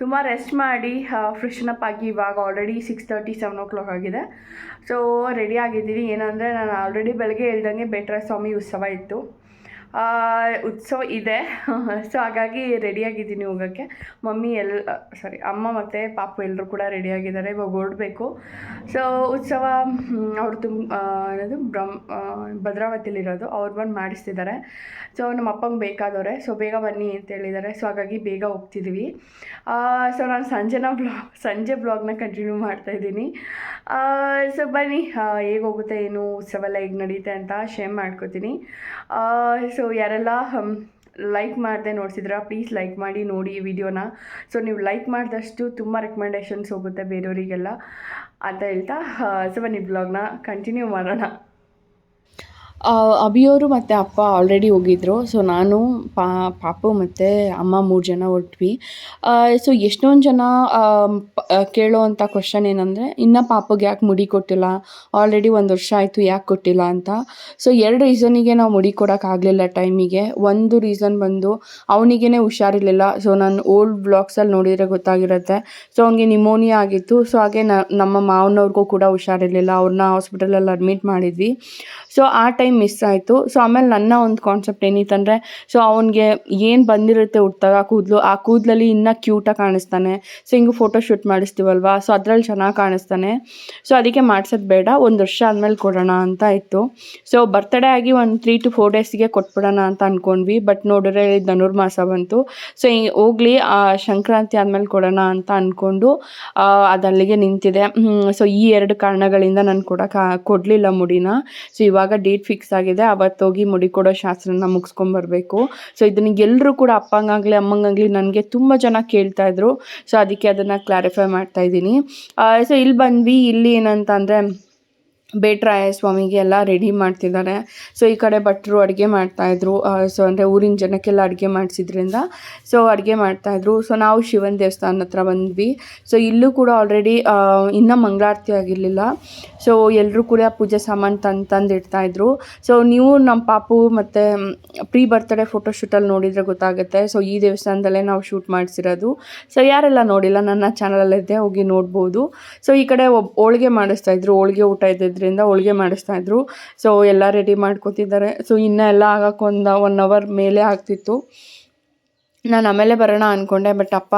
ತುಂಬ ರೆಸ್ಟ್ ಮಾಡಿ ಫ್ರೆಶನ್ ಅಪ್ ಆಗಿ ಇವಾಗ already six thirty seven o'clock ಆಗಿದೆ. ಸೊ ರೆಡಿ ಆಗಿದ್ದೀನಿ. ಏನಂದರೆ, ನಾನು ಆಲ್ರೆಡಿ ಬೆಳಗ್ಗೆ ಹೇಳ್ದಂಗೆ ಬೇಟರ ಸ್ವಾಮಿ ಉತ್ಸವ ಇತ್ತು. ಉತ್ಸವ ಇದೆ. ಸೊ ಹಾಗಾಗಿ ರೆಡಿಯಾಗಿದ್ದೀನಿ ಹೋಗೋಕ್ಕೆ. ಮಮ್ಮಿ ಎಲ್ಲ ಸಾರಿ ಅಮ್ಮ ಮತ್ತು ಪಾಪು ಎಲ್ಲರೂ ಕೂಡ ರೆಡಿಯಾಗಿದ್ದಾರೆ ಇವಾಗ ಓಡಬೇಕು ಸೊ ಉತ್ಸವ ಅವ್ರು ತುಂಬ ಏನದು, ಬ್ರಹ್ಮ ಭದ್ರಾವತಿಲಿರೋದು ಅವ್ರು ಬಂದು ಮಾಡಿಸ್ತಿದ್ದಾರೆ. ಸೊ ನಮ್ಮ ಅಪ್ಪಂಗೆ ಬೇಕಾದವ್ರೆ. ಸೊ ಬೇಗ ಬನ್ನಿ ಅಂತ ಹೇಳಿದ್ದಾರೆ. ಸೊ ಹಾಗಾಗಿ ಬೇಗ ಹೋಗ್ತಿದ್ವಿ. ಸೊ ನಾನು ಸಂಜೆನ ಬ್ಲಾಗ್ ಸಂಜೆ ಬ್ಲಾಗ್ನ ಕಂಟಿನ್ಯೂ ಮಾಡ್ತಾಯಿದ್ದೀನಿ ಸೊ ಬನ್ನಿ. ಹೇಗೆ ಹೋಗುತ್ತೆ, ಏನು ಉತ್ಸವ ಎಲ್ಲ ಹೇಗೆ ನಡೀತೆ ಅಂತ ಶೇರ್ ಮಾಡ್ಕೋತೀನಿ. ಸೊ ಯಾರೆಲ್ಲ ಲೈಕ್ ಮಾಡದೆ ನೋಡ್ಸಿದ್ರ ಪ್ಲೀಸ್ ಲೈಕ್ ಮಾಡಿ ನೋಡಿ ಈ ವಿಡಿಯೋನ ಸೊ ನೀವು ಲೈಕ್ ಮಾಡಿದಷ್ಟು ತುಂಬ ರೆಕಮೆಂಡೇಷನ್ಸ್ ಹೋಗುತ್ತೆ ಬೇರೆಯವರಿಗೆಲ್ಲ ಅಂತ ಹೇಳ್ತಾ ಸೊ ಬನ್ನಿ ಬ್ಲಾಗ್ನ ಕಂಟಿನ್ಯೂ ಮಾಡೋಣ. ಅಭಿಯವರು ಮತ್ತು ಅಪ್ಪ ಆಲ್ರೆಡಿ ಹೋಗಿದ್ರು. ಸೊ ನಾನು ಪಾಪು ಮತ್ತು ಅಮ್ಮ ಮೂರು ಜನ ಹೊರಟ್ವಿ. ಸೊ ಎಷ್ಟೊಂದು ಜನ ಕೇಳೋವಂಥ ಕ್ವಶನ್ ಏನಂದರೆ, ಇನ್ನೂ ಪಾಪಗೆ ಯಾಕೆ ಮುಡಿ ಕೊಟ್ಟಿಲ್ಲ? ಆಲ್ರೆಡಿ ಒಂದು ವರ್ಷ ಆಯಿತು, ಯಾಕೆ ಕೊಟ್ಟಿಲ್ಲ ಅಂತ. ಸೊ ಎರಡು ರೀಸನಿಗೆ ನಾವು ಮುಡಿ ಕೊಡೋಕ್ಕಾಗಲಿಲ್ಲ ಟೈಮಿಗೆ ಒಂದು ರೀಸನ್ ಬಂದು ಅವನಿಗೇ ಹುಷಾರಿರಲಿಲ್ಲ. ಸೊ ನಾನು ಓಲ್ಡ್ ಬ್ಲಾಗ್ಸಲ್ಲಿ ನೋಡಿದರೆ ಗೊತ್ತಾಗಿರುತ್ತೆ. ಸೊ ಅವನಿಗೆ ನಿಮೋನಿಯಾ ಆಗಿತ್ತು. ಸೊ ಹಾಗೆ ನಮ್ಮ ಮಾವನವ್ರಿಗೂ ಕೂಡ ಹುಷಾರಿರಲಿಲ್ಲ. ಅವ್ರನ್ನ ಹಾಸ್ಪಿಟಲಲ್ಲಿ ಅಡ್ಮಿಟ್ ಮಾಡಿದ್ವಿ. ಸೊ ಆ ಟೈಮ್ ಮಿಸ್ ಆಯಿತು. ಸೊ ಆಮೇಲೆ ನನ್ನ ಒಂದು ಕಾನ್ಸೆಪ್ಟ್ ಏನಿತ್ತಂದರೆ ಸೊ ಅವನಿಗೆ ಏನು ಬಂದಿರುತ್ತೆ ಹುಟ್ಟಾಗ ಕೂದಲು, ಆ ಕೂದಲಲ್ಲಿ ಇನ್ನೂ ಕ್ಯೂಟಾಗಿ ಕಾಣಿಸ್ತಾನೆ. ಸೊ ಹಿಂಗೆ ಫೋಟೋ ಶೂಟ್ ಮಾಡಿಸ್ತೀವಲ್ವಾ? ಸೊ ಅದರಲ್ಲಿ ಚೆನ್ನಾಗಿ ಕಾಣಿಸ್ತಾನೆ. ಸೊ ಅದಕ್ಕೆ ಮಾಡ್ಸೋದು ಬೇಡ, ಒಂದು ವರ್ಷ ಆದಮೇಲೆ ಕೊಡೋಣ ಅಂತ ಇತ್ತು. ಸೊ ಬರ್ತಡೇ ಆಗಿ ಒಂದು ತ್ರೀ ಟು ಫೋರ್ ಡೇಸ್ಗೆ ಕೊಟ್ಬಿಡೋಣ ಅಂತ ಅಂದ್ಕೊಂಡ್ವಿ ಬಟ್ ನೋಡಿದ್ರೆ ಧನುರ್ಮಾಸ ಬಂತು. ಸೊ ಹೋಗ್ಲಿ ಸಂಕ್ರಾಂತಿ ಆದಮೇಲೆ ಕೊಡೋಣ ಅಂತ ಅಂದ್ಕೊಂಡು ಅದಲ್ಲಿಗೆ ನಿಂತಿದೆ. ಸೊ ಈ ಎರಡು ಕಾರಣಗಳಿಂದ ನಾನು ಕೊಡೋಕೆ ಕೊಡಲಿಲ್ಲ ಮುಡಿನ. ಸೊ ಇವಾಗ ಡೇಟ್ ಫಿಕ್ಸ್ ಆಗಿದೆ, ಅವತ್ತು ಹೋಗಿ ಮುಡಿ ಕೊಡೋ ಶಾಸ್ತ್ರನ ಮುಗಿಸ್ಕೊಂಬರ್ಬೇಕು ಸೊ ಇದನ್ನ ಎಲ್ಲರೂ ಕೂಡ ಅಪ್ಪಂಗಾಗಲಿ, ಅಮ್ಮಂಗಾಗಲಿ ನನಗೆ ತುಂಬ ಜನ ಕೇಳ್ತಾ ಇದ್ರು. ಸೊ ಅದಕ್ಕೆ ಅದನ್ನು ಕ್ಲಾರಿಫೈ ಮಾಡ್ತಾ ಇದ್ದೀನಿ. ಸೊ ಇಲ್ಲಿ ಬಂದ್ವಿ, ಇಲ್ಲಿ ಏನಂತ ಅಂದರೆ ಬೇಟ್ರಾಯ ಸ್ವಾಮಿಗೆ ಎಲ್ಲ ರೆಡಿ ಮಾಡ್ತಿದ್ದಾರೆ. ಸೊ ಈ ಕಡೆ ಭಟ್ರು ಅಡುಗೆ ಮಾಡ್ತಾಯಿದ್ರು ಸೊ ಅಂದರೆ ಊರಿನ ಜನಕ್ಕೆಲ್ಲ ಅಡುಗೆ ಮಾಡಿಸಿದ್ರಿಂದ ಸೊ ಅಡುಗೆ ಮಾಡ್ತಾಯಿದ್ರು ಸೊ ನಾವು ಶಿವನ ದೇವಸ್ಥಾನ ಹತ್ರ ಬಂದ್ವಿ. ಸೊ ಇಲ್ಲೂ ಕೂಡ ಆಲ್ರೆಡಿ ಇನ್ನೂ ಮಂಗಳಾರತಿ ಆಗಿರಲಿಲ್ಲ. ಸೊ ಎಲ್ಲರೂ ಕೂಡ ಪೂಜೆ ಸಾಮಾನು ತಂದು ತಂದು ಇಡ್ತಾಯಿದ್ರು ಸೊ ನೀವು ನಮ್ಮ ಪಾಪು ಮತ್ತು ಪ್ರೀ ಬರ್ತ್ಡೇ ಫೋಟೋಶೂಟಲ್ಲಿ ನೋಡಿದರೆ ಗೊತ್ತಾಗುತ್ತೆ. ಸೊ ಈ ದೇವಸ್ಥಾನದಲ್ಲೇ ನಾವು ಶೂಟ್ ಮಾಡಿಸಿರೋದು. ಸೊ ಯಾರೆಲ್ಲ ನೋಡಿಲ್ಲ, ನನ್ನ ಚಾನಲಲ್ಲಿದ್ದೆ ಹೋಗಿ ನೋಡ್ಬೋದು. ಸೊ ಈ ಕಡೆ ಒಬ್ಬ ಹೋಳಿಗೆ ಮಾಡಿಸ್ತಾಯಿದ್ರು ಹೋಳಿಗೆ ಊಟ ಇದ್ದಿದ್ದರಿಂದ ಮಾಡಿಸ್ತಾ ಇದ್ರು. ಸೊ ಎಲ್ಲ ರೆಡಿ ಮಾಡ್ಕೊತಿದ್ದಾರೆ. ಸೊ ಇನ್ನೂ ಎಲ್ಲ ಆಗಕ್ಕೆ ಒಂದು ಒನ್ ಅವರ್ ಮೇಲೆ ಆಗ್ತಿತ್ತು. ನಾನು ಆಮೇಲೆ ಬರೋಣ ಅಂದ್ಕೊಂಡೆ ಬಟ್ ಅಪ್ಪ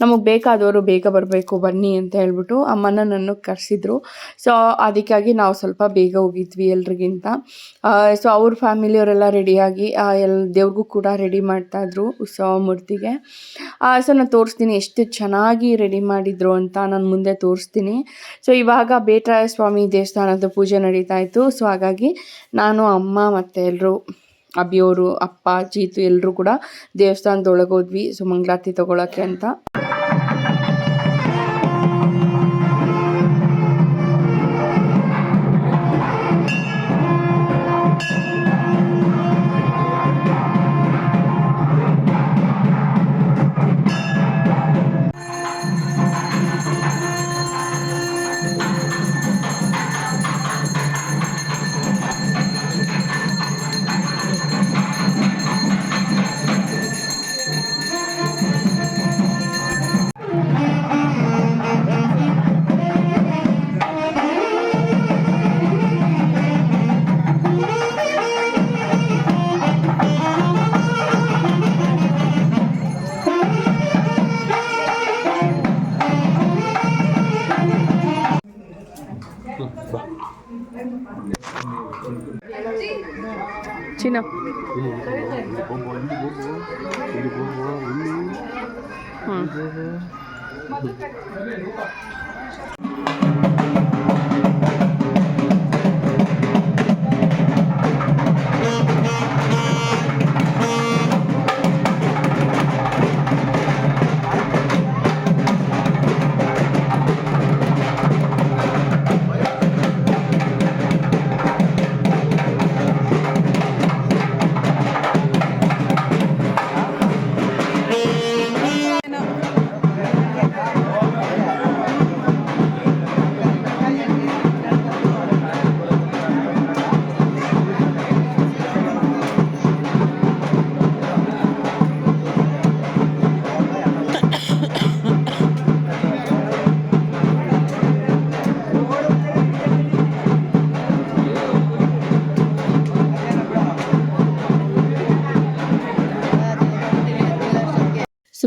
ನಮಗೆ ಬೇಕಾದವರು ಬೇಗ ಬರಬೇಕು, ಬನ್ನಿ ಅಂತ ಹೇಳ್ಬಿಟ್ಟು ಅಮ್ಮನ ನನ್ನ ಕರೆಸಿದ್ರು. ಸೊ ಅದಕ್ಕಾಗಿ ನಾವು ಸ್ವಲ್ಪ ಬೇಗ ಹೋಗಿದ್ವಿ ಎಲ್ರಿಗಿಂತ. ಸೊ ಅವ್ರ ಫ್ಯಾಮಿಲಿಯವರೆಲ್ಲ ರೆಡಿಯಾಗಿ ಎಲ್, ದೇವ್ರಿಗೂ ಕೂಡ ರೆಡಿ ಮಾಡ್ತಾಯಿದ್ರು ಉತ್ಸವ ಮೂರ್ತಿಗೆ ಸೊ ನಾನು ತೋರಿಸ್ತೀನಿ ಎಷ್ಟು ಚೆನ್ನಾಗಿ ರೆಡಿ ಮಾಡಿದ್ರು ಅಂತ ನಾನು ಮುಂದೆ ತೋರಿಸ್ತೀನಿ. ಸೊ ಇವಾಗ ಬೇಟರಾಯ ಸ್ವಾಮಿ ದೇವಸ್ಥಾನದ ಪೂಜೆ ನಡೀತಾ ಇತ್ತು. ಸೊ ಹಾಗಾಗಿ ನಾನು, ಅಮ್ಮ ಮತ್ತು ಎಲ್ಲರೂ ಅಭಿಯವರು ಅಪ್ಪ ಜೀತು ಎಲ್ಲರೂ ಕೂಡ ದೇವಸ್ಥಾನದೊಳಗೆ ಹೋದ್ವಿ. ಸೊ ಮಂಗಳಾರತಿ ತೊಗೊಳಕ್ಕೆ ಅಂತ. 嗯。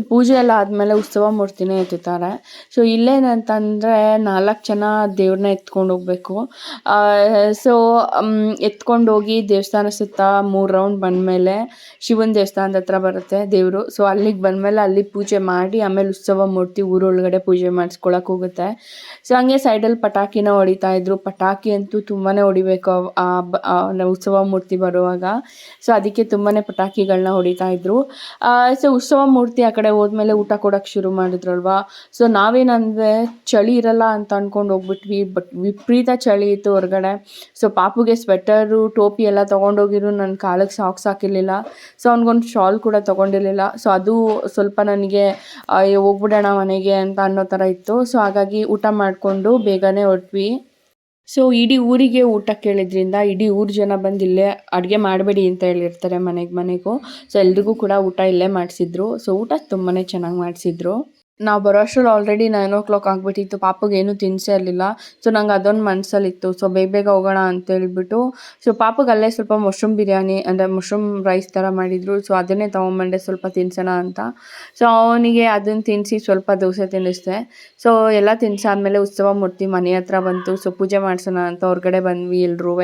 ಪೂಜೆ ಎಲ್ಲ ಆದಮೇಲೆ ಉತ್ಸವ ಮೂರ್ತಿನೇ ಎತ್ತುತ್ತಾರೆ ಸೊ ಇಲ್ಲೇನಂತಂದರೆ ನಾಲ್ಕು ಜನ ದೇವ್ರನ್ನ ಎತ್ಕೊಂಡು ಹೋಗ್ಬೇಕು. ಸೊ ಎತ್ಕೊಂಡು ಹೋಗಿ ದೇವಸ್ಥಾನ ಸುತ್ತ ಮೂರು ರೌಂಡ್ ಬಂದಮೇಲೆ ಶಿವನ ದೇವಸ್ಥಾನದ ಹತ್ರ ಬರುತ್ತೆ ದೇವರು. ಸೊ ಅಲ್ಲಿಗೆ ಬಂದಮೇಲೆ ಅಲ್ಲಿ ಪೂಜೆ ಮಾಡಿ ಆಮೇಲೆ ಉತ್ಸವ ಮೂರ್ತಿ ಊರೊಳಗಡೆ ಪೂಜೆ ಮಾಡಿಸ್ಕೊಳಕ್ಕೆ ಹೋಗುತ್ತೆ. ಸೊ ಹಂಗೆ ಸೈಡಲ್ಲಿ ಪಟಾಕಿನ ಹೊಡಿತಾ ಇದ್ರು. ಪಟಾಕಿ ಅಂತೂ ತುಂಬಾ ಹೊಡಿಬೇಕು ಆ ಉತ್ಸವ ಮೂರ್ತಿ ಬರುವಾಗ. ಸೊ ಅದಕ್ಕೆ ತುಂಬಾ ಪಟಾಕಿಗಳನ್ನ ಹೊಡಿತಾ ಇದ್ರು. ಸೊ ಉತ್ಸವ ಮೂರ್ತಿ ಆ ಕಡೆ ಹೋದ್ಮೇಲೆ ಊಟ ಕೊಡೋಕೆ ಶುರು ಮಾಡಿದ್ರಲ್ವಾ? ಸೊ ನಾವೇನಂದರೆ ಚಳಿ ಇರಲ್ಲ ಅಂತ ಅಂದ್ಕೊಂಡು ಹೋಗ್ಬಿಟ್ವಿ. ಬಟ್ ವಿಪರೀತ ಚಳಿ ಇತ್ತು ಹೊರಗಡೆ. ಸೊ ಪಾಪುಗೆ ಸ್ವೆಟರು ಟೋಪಿ ಎಲ್ಲ ತೊಗೊಂಡೋಗಿರು ನನ್ನ ಕಾಲಿಗೆ ಸಾಕ್ಸ್ ಹಾಕಿರಲಿಲ್ಲ. ಸೊ ಅವ್ನಿಗೊಂದು ಶಾಲ್ ಕೂಡ ತೊಗೊಂಡಿರಲಿಲ್ಲ. ಸೊ ಅದು ಸ್ವಲ್ಪ ನನಗೆ ಹೋಗ್ಬಿಡೋಣ ಮನೆಗೆ ಅಂತ ಅನ್ನೋ ಥರ ಇತ್ತು. ಸೊ ಹಾಗಾಗಿ ಊಟ ಮಾಡಿಕೊಂಡು ಬೇಗನೆ ಹೊರಟ್ವಿ. ಸೊ ಇಡೀ ಊರಿಗೆ ಊಟ ಕೇಳಿದ್ರಿಂದ ಇಡೀ ಊರು ಜನ ಬಂದು ಇಲ್ಲೇ ಅಡುಗೆ ಮಾಡಬೇಡಿ ಅಂತ ಹೇಳಿರ್ತಾರೆ ಮನೆಗೆ ಮನೆಗೂ. ಸೊ ಎಲ್ರಿಗೂ ಕೂಡ ಊಟ ಇಲ್ಲೇ ಮಾಡಿಸಿದ್ರು. ಸೊ ಊಟ ತುಂಬಾ ಚೆನ್ನಾಗಿ ಮಾಡಿಸಿದ್ರು. ನಾವು ಬರೋ ಅಷ್ಟರಲ್ಲಿ ಆಲ್ರೆಡಿ ನೈನ್ ಓ ಕ್ಲಾಕ್ ಆಗಿಬಿಟ್ಟಿತ್ತು. ಪಾಪಗೆ ಏನೂ ಇರಲಿಲ್ಲ. ಸೊ ನಂಗೆ ಅದೊಂದು ಮನಸ್ಸಲ್ಲಿತ್ತು ಸೊ ಬೇಗ ಬೇಗ ಹೋಗೋಣ ಅಂತ ಹೇಳ್ಬಿಟ್ಟು ಸೊ ಪಾಪಗೆ ಅಲ್ಲೇ ಸ್ವಲ್ಪ ಮಶ್ರೂಮ್ ಬಿರಿಯಾನಿ, ಅಂದರೆ ಮಶ್ರೂಮ್ ರೈಸ್ ಥರ ಮಾಡಿದರು. ಸೊ ಅದನ್ನೇ ತೊಗೊಂಬಂಡೆ ಸ್ವಲ್ಪ ತಿನ್ಸೋಣ ಅಂತ. ಸೊ ಅವನಿಗೆ ಅದನ್ನು ತಿನ್ನಿಸಿ ಸ್ವಲ್ಪ ದೋಸೆ ತಿನ್ನಿಸ್ದೆ. ಸೊ ಎಲ್ಲ ತಿನ್ಸಾದ್ಮೇಲೆ ಉತ್ಸವ ಮೂರ್ತಿ ಮನೆ ಹತ್ರ ಬಂತು. ಸೊ ಪೂಜೆ ಮಾಡ್ಸೋಣ ಅಂತ ಹೊರಗಡೆ ಬಂದ್ವಿ ಎಲ್ರೂ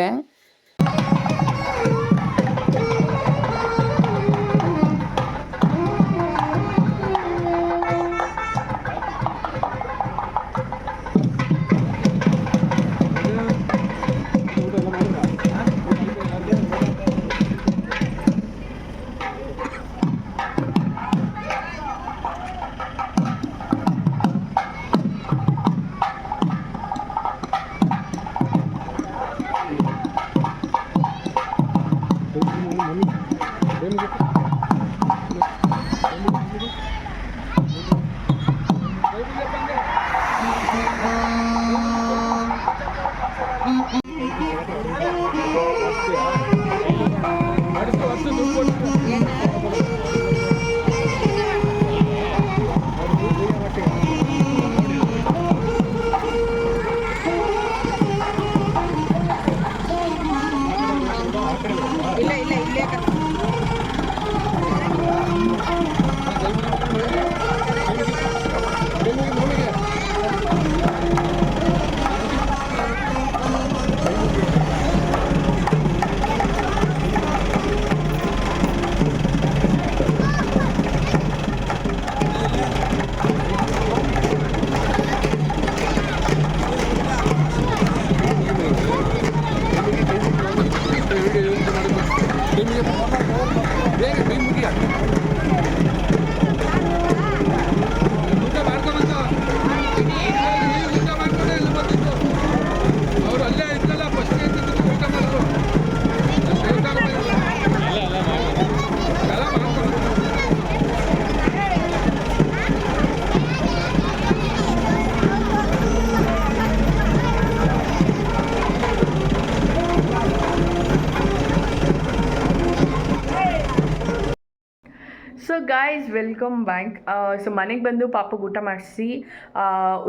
ವೆಲ್ಕಮ್ ಬ್ಯಾಂಕ್. ಸೊ ಮನೆಗೆ ಬಂದು ಪಾಪಗೆ ಊಟ ಮಾಡಿಸಿ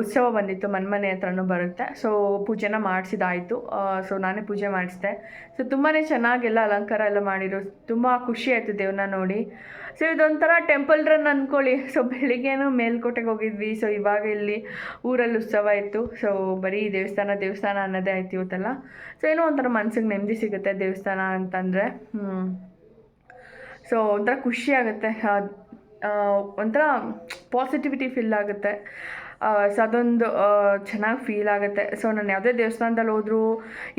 ಉತ್ಸವ ಬಂದಿತ್ತು ಮನೆ ಮನೆ ಹತ್ರನೂ ಬರುತ್ತೆ. ಸೊ ಪೂಜೆನ ಮಾಡಿಸಿದಾಯಿತು. ಸೊ ನಾನೇ ಪೂಜೆ ಮಾಡಿಸಿದೆ. ಸೊ ತುಂಬಾ ಚೆನ್ನಾಗೆಲ್ಲ ಅಲಂಕಾರ ಎಲ್ಲ ಮಾಡಿರೋ. ತುಂಬ ಖುಷಿ ಆಯಿತು ದೇವ್ರನ್ನ ನೋಡಿ. ಸೊ ಇದೊಂಥರ ಟೆಂಪಲ್ ರನ್ ಅಂದ್ಕೊಳ್ಳಿ ಸೊ ಬೆಳಿಗ್ಗೆನೂ ಮೇಲ್ಕೋಟೆಗೆ ಹೋಗಿದ್ವಿ. ಸೊ ಇವಾಗ ಇಲ್ಲಿ ಊರಲ್ಲಿ ಉತ್ಸವ ಇತ್ತು. ಸೊ ಬರೀ ದೇವಸ್ಥಾನ ದೇವಸ್ಥಾನ ಅನ್ನೋದೇ ಆಯ್ತು ಇವತ್ತೆಲ್ಲ. ಸೊ ಏನೋ ಒಂಥರ ಮನ್ಸಿಗೆ ನೆಮ್ಮದಿ ಸಿಗುತ್ತೆ ದೇವಸ್ಥಾನ ಅಂತಂದರೆ. ಸೊ ಒಂಥರ ಖುಷಿ ಆಗುತ್ತೆ. ಒಂಥರ ಪಾಸಿಟಿವಿಟಿ ಫೀಲ್ ಆಗುತ್ತೆ. ಸೊ ಅದೊಂದು ಚೆನ್ನಾಗಿ ಫೀಲ್ ಆಗುತ್ತೆ. ಸೊ ನಾನು ಯಾವುದೇ ದೇವಸ್ಥಾನದಲ್ಲಿ ಹೋದರೂ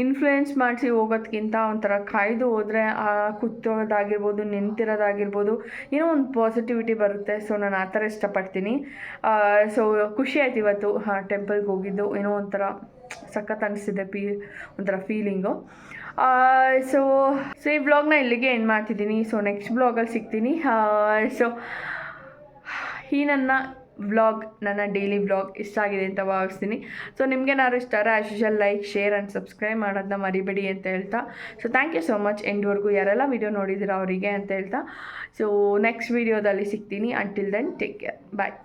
ಇನ್ಫ್ಲುಯೆನ್ಸ್ ಮಾಡಿಸಿ ಹೋಗೋದ್ಕಿಂತ ಒಂಥರ ಕಾಯ್ದು ಹೋದರೆ, ಆ ಕೂತೋದಾಗಿರ್ಬೋದು ನಿಂತಿರೋದಾಗಿರ್ಬೋದು, ಏನೋ ಒಂದು ಪಾಸಿಟಿವಿಟಿ ಬರುತ್ತೆ. ಸೊ ನಾನು ಆ ಥರ ಇಷ್ಟಪಡ್ತೀನಿ. ಸೊ ಖುಷಿ ಆಯ್ತು ಇವತ್ತು. ಟೆಂಪಲ್ಗೆ ಹೋಗಿದ್ದು. ಏನೋ ಒಂಥರ ಸಖತ್ ಅನಿಸ್ತಿದೆ ಪೀ ಒಂಥರ ಫೀಲಿಂಗು ಸೊ ಸೊ ಈ ವ್ಲಾಗ್ನ ಇಲ್ಲಿಗೆ ಎಂಡ್ ಮಾಡ್ತಿದ್ದೀನಿ. ಸೊ ನೆಕ್ಸ್ಟ್ ಬ್ಲಾಗಲ್ಲಿ ಸಿಗ್ತೀನಿ. ಸೊ ಈ ನನ್ನ ವ್ಲಾಗ್ ನನ್ನ ಡೈಲಿ ವ್ಲಾಗ್ ಇಷ್ಟ ಆಗಿದೆ ಅಂತ ಭಾವಿಸ್ತೀನಿ. ಸೊ ನಿಮಗೇನಾದ್ರು ಇಷ್ಟ ಆದರೆ as usual like share and subscribe ಮಾಡೋದನ್ನ ಮರಿಬೇಡಿ ಅಂತ ಹೇಳ್ತಾ. So thank you so much ಎಂಡ್ವರೆಗೂ ಯಾರೆಲ್ಲ ವೀಡಿಯೋ ನೋಡಿದಿರೋ ಅವರಿಗೆ ಅಂತ ಹೇಳ್ತಾ. ಸೊ ನೆಕ್ಸ್ಟ್ ವೀಡಿಯೋದಲ್ಲಿ ಸಿಗ್ತೀನಿ. Until then take care bye